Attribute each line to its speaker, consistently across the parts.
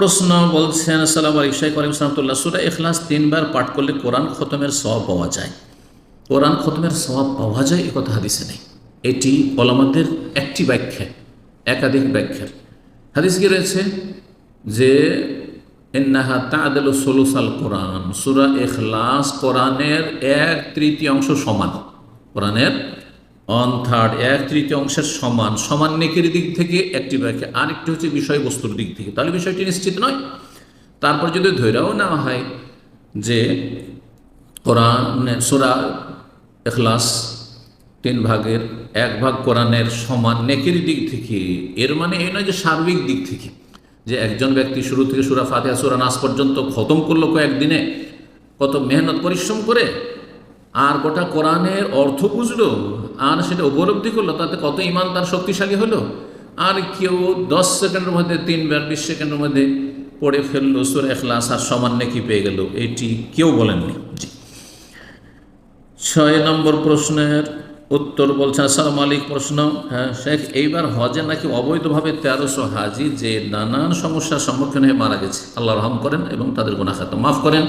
Speaker 1: প্রশ্ন বলছেন সালাম আলী শাহ করিম সালামতুল্লাহ সুরা এখলাস তিনবার পাঠ করলে কোরআন খতমের সওয়াব পাওয়া যায়। কোরআন খতমের সওয়াব পাওয়া যায়, এ কথা হাদিসে নেই। এটি ওলামাদের একটি ব্যাখ্যা, একাধিক ব্যাখ্যার। হাদিস কি রয়েছে? যে এন্নাহা তাদেল সোলুসাল কোরআন। সুরা এখলাস কোরআনের এক তৃতীয়াংশ সমান। কোরআনের অন থার্ড এক তৃতীয় অংশের সমান সমান নেকের দিক থেকে একটি ব্যাখ্যা আরেকটি হচ্ছে বিষয়বস্তুর দিক থেকে। তাহলে বিষয়টি নিশ্চিত নয়। তারপর যদি ধৈরাও নেওয়া হয় যে কোরআন, সুরা এখলাস তিন ভাগের এক ভাগ কোরআনের সমান নেকের দিক থেকে, এর মানে এই নয় যে সার্বিক দিক থেকে, যে একজন ব্যক্তি শুরু থেকে সুরা ফাতিহা, সুরা নাস পর্যন্ত খতম করল কয়েকদিনে, কত মেহনত, পরিশ্রম করে আর গোটা কোরআনের অর্থ বুঝলো? আর সেটা উপলব্ধি করল? তাতে কত ইমান তার শক্তিশালী হলো? আর কেউ দশ সেকেন্ডের মধ্যে, তিনবার বিশ সেকেন্ডের মধ্যে পড়ে ফেলল সুর এখলাস আর সমান নাকি পেয়ে গেল। এটি কেউ বলেননি। জি। ছয় নম্বর প্রশ্নের উত্তর বলছেন আসসালাম আলিক প্রশ্ন। হ্যাঁ শেখ, এইবার হজে নাকি অবৈধভাবে তেরোশো হাজি যে নানান সমস্যার সম্মুখীন হয়ে মারা গেছে। আল্লাহ রহম করেন এবং তাদের গুণাখাত মাফ করেন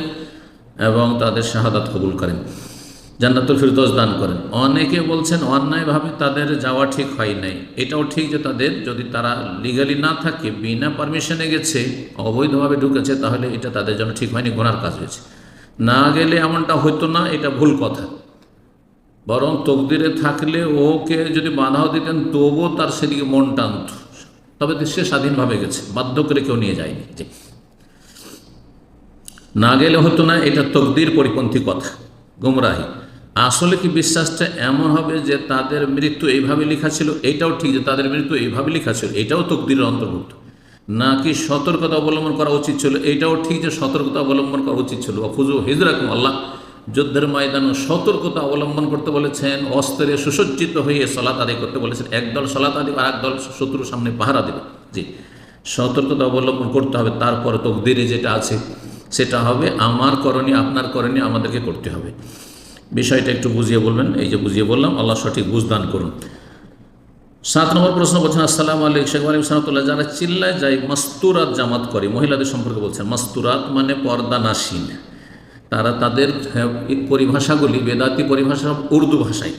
Speaker 1: এবং তাদের শাহাদাত কবুল করেন। জান্নাতুল ফিরদোস দান করেন। অনেকে বলছেন, অন্যায়ভাবে তাদের যাওয়া ঠিক হয় নাই। এটাও ঠিক যে তাদের যদি তারা লিগালি না থাকে, বিনা পারমিশনে গেছে, অবৈধভাবে ঢুকেছে, তাহলে এটা তাদের জন্য ঠিক হয়নি, গোনার কাজ হয়েছে। না গেলে এমনটা হতো না, এটা ভুল কথা। বরং তকদিরে থাকলে ওকে যদি বাধাও দিতেন, তবুও তার সেদিকে মন টানত। তবে সে স্বাধীনভাবে গেছে, বাধ্য করে কেউ নিয়ে যায়নি। না গেলে হতো না, এটা তকদির পরিপন্থী কথা। গুমরাহি। আসলে কি বিশ্বাসটা এমন হবে যে তাদের মৃত্যু এইভাবে লেখা ছিল? এটাও ঠিক যে তাদের মৃত্যু এইভাবে লেখা ছিল। এটাও তকদিরের অন্তর্ভুক্ত। নাকি সতর্কতা অবলম্বন করা উচিত ছিল? এটাও ঠিক যে সতর্কতা অবলম্বন করা উচিত ছিল। অফুজু হিজরাকুম আল্লাহ যুদ্ধের ময়দানে সতর্কতা অবলম্বন করতে বলেছেন, অস্ত্রে সুসজ্জিত হয়ে সলাত আদায় করতে বলেছেন। একদল সলাত আদি আর একদল শত্রুর সামনে পাহারা দেবে। জি, সতর্কতা অবলম্বন করতে হবে। তারপরে তকদিরে যেটা আছে, সেটা হবে, আমার করণীয়, আপনার করণীয় আমাদেরকে করতে হবে। বিষয়টা একটু বুঝিয়ে বলবেন। এই যে বুঝিয়ে বললাম আল্লাহ সঠিক বুঝদান করুন। সাত নম্বর প্রশ্ন বলছেন আসসালাম আলাইকুম। শেখ আলিম সালাতুল্লাহ যারা চিল্লায় যায় মাস্তুরাত জামাত করে মহিলাদের সম্পর্কে বলছেন মাস্তুরাত মানে পর্দা নাসীন তারা তাদের হ্যাঁ, পরিভাষাগুলি বেদাতি পরিভাষা উর্দু ভাষায়।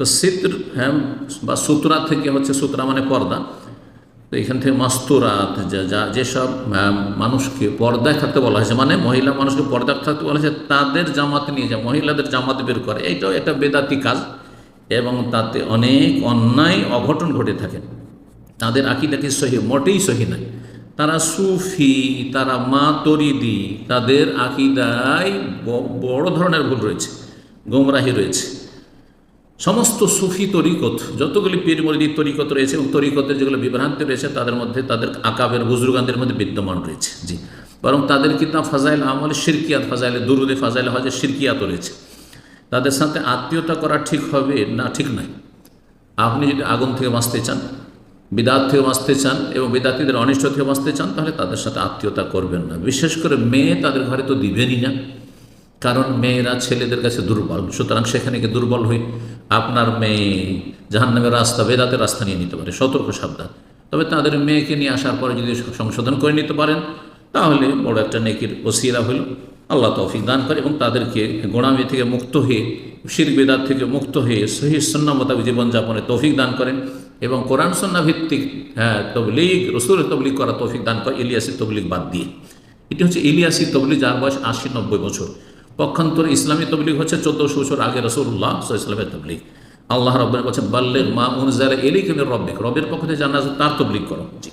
Speaker 1: তো সিত্র হ্যাঁ বা সুতরা থেকে হচ্ছে সুতরা মানে পর্দা। তো এখান থেকে মাস্তুরাত, যা যা, যেসব মানুষকে পর্দায় থাকতে বলা হয়েছে মানে মহিলা মানুষকে পর্দায় থাকতে বলা হয়েছে, তাদের জামাত নিয়ে যায়, মহিলাদের জামাত বের করে। এইটাও একটা বেদাতি কাজ, এবং তাতে অনেক অন্যায়, অঘটন ঘটে থাকে। তাদের আকিদা কি সহি? মোটেই সহি নাই তারা সুফি, তারা মাতরিদি, তাদের আকিদায় বড় ধরনের ভুল রয়েছে, গোমরাহি রয়েছে। সমস্ত সুফি তরিকত, যতগুলি পীর মরিদির তরিকত রয়েছে এবং তরিকতের যেগুলো বিভ্রান্তি রয়েছে, তাদের মধ্যে তাদের আকাবের, বুজুর্গানদের মধ্যে বিদ্যমান রয়েছে, জি। বরং তাদের কিতাব ফাজাইল আমল শিরকিয়াত, ফাজাইলে দুরুদে, ফাজাইল হজে শিরকিয়াত রয়েছে। তাদের সাথে আত্মীয়তা করা ঠিক হবে না, ঠিক নয়। আপনি যদি আগুন থেকে বাঁচতে চান, বিদাত থেকে বাঁচতে চান এবং বিদাতিদের অনিষ্ট থেকে বাঁচতে চান, তাহলে তাদের সাথে আত্মীয়তা করবেন না। বিশেষ করে মেয়ে তাদের ঘরে তো দিবেনই না। কারণ মেয়েরা ছেলেদের কাছে দুর্বল, সুতরাং সেখানে গিয়ে দুর্বল হয়ে আপনার মেয়ে জাহান্নামের রাস্তা বেদাতে রাস্তা নিয়ে নিতে পারে, সতর্ক, সাবধান। তবে তাদের মেয়েকে নিয়ে আসার পরে যদি সংশোধন করে নিতে পারেন, তাহলে বড় একটা নেকির ওসিরা হইল। আল্লাহ তৌফিক দান করে এবং তাদেরকে গোড়ামি থেকে মুক্ত হয়ে, শির বেদাত থেকে মুক্ত হয়ে সহি সন্না মোতাবিক জীবনযাপনে তৌফিক দান করেন এবং কোরআন সন্না ভিত্তিক হ্যাঁ তবলিগ, রসুলের তবলিগ করা তৌফিক দান করে ইলিয়াসি তবলিগ বাদ দিয়ে। এটি হচ্ছে ইলিয়াসি তবলিগ, যার বয়স আশি নব্বই বছর। পক্ষান্তরে ইসলামী তবলিগ হচ্ছে চোদ্দশো বছর আগে রসুল্লাহ ইসলামের তবলিগ। আল্লাহ রব্বের বলছেন বাল্লের মা উনজার এলি কেন রব্বিক। রবের পক্ষে জানা তার তবলিগ করো। জি।